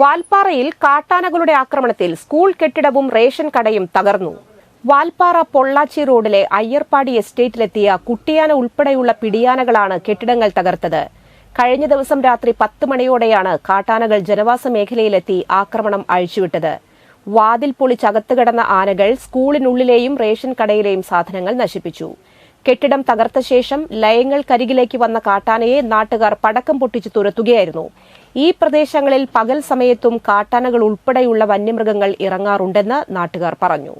വാൽപ്പാറയിൽ കാട്ടാനകളുടെ ആക്രമണത്തിൽ സ്കൂൾ കെട്ടിടവും റേഷൻ കടയും തകർന്നു. വാൽപ്പാറ പൊള്ളാച്ചി റോഡിലെ അയ്യർപ്പാടി എസ്റ്റേറ്റിലെത്തിയ കുട്ടിയാന ഉൾപ്പെടെയുള്ള പിടിയാനകളാണ് കെട്ടിടങ്ങൾ തകർത്തത്. കഴിഞ്ഞ ദിവസം രാത്രി പത്ത് മണിയോടെയാണ് കാട്ടാനകൾ ജനവാസ മേഖലയിലെത്തി ആക്രമണം അഴിച്ചുവിട്ടത്. വാതിൽ പൊളിച്ചകത്ത് കിടന്ന ആനകൾ സ്കൂളിനുള്ളിലെയും റേഷൻ കടയിലെയും സാധനങ്ങൾ നശിപ്പിച്ചു. കെട്ടിടം തകർത്ത ശേഷം ലയങ്ങൾക്കരികിലേക്ക് വന്ന കാട്ടാനയെ നാട്ടുകാർ പടക്കം പൊട്ടിച്ച് തുരത്തുകയായിരുന്നു. ഈ പ്രദേശങ്ങളിൽ പകൽ സമയത്തും കാട്ടാനകൾ ഉൾപ്പെടെയുള്ള വന്യമൃഗങ്ങൾ ഇറങ്ങാറുണ്ടെന്ന് നാട്ടുകാർ പറഞ്ഞു.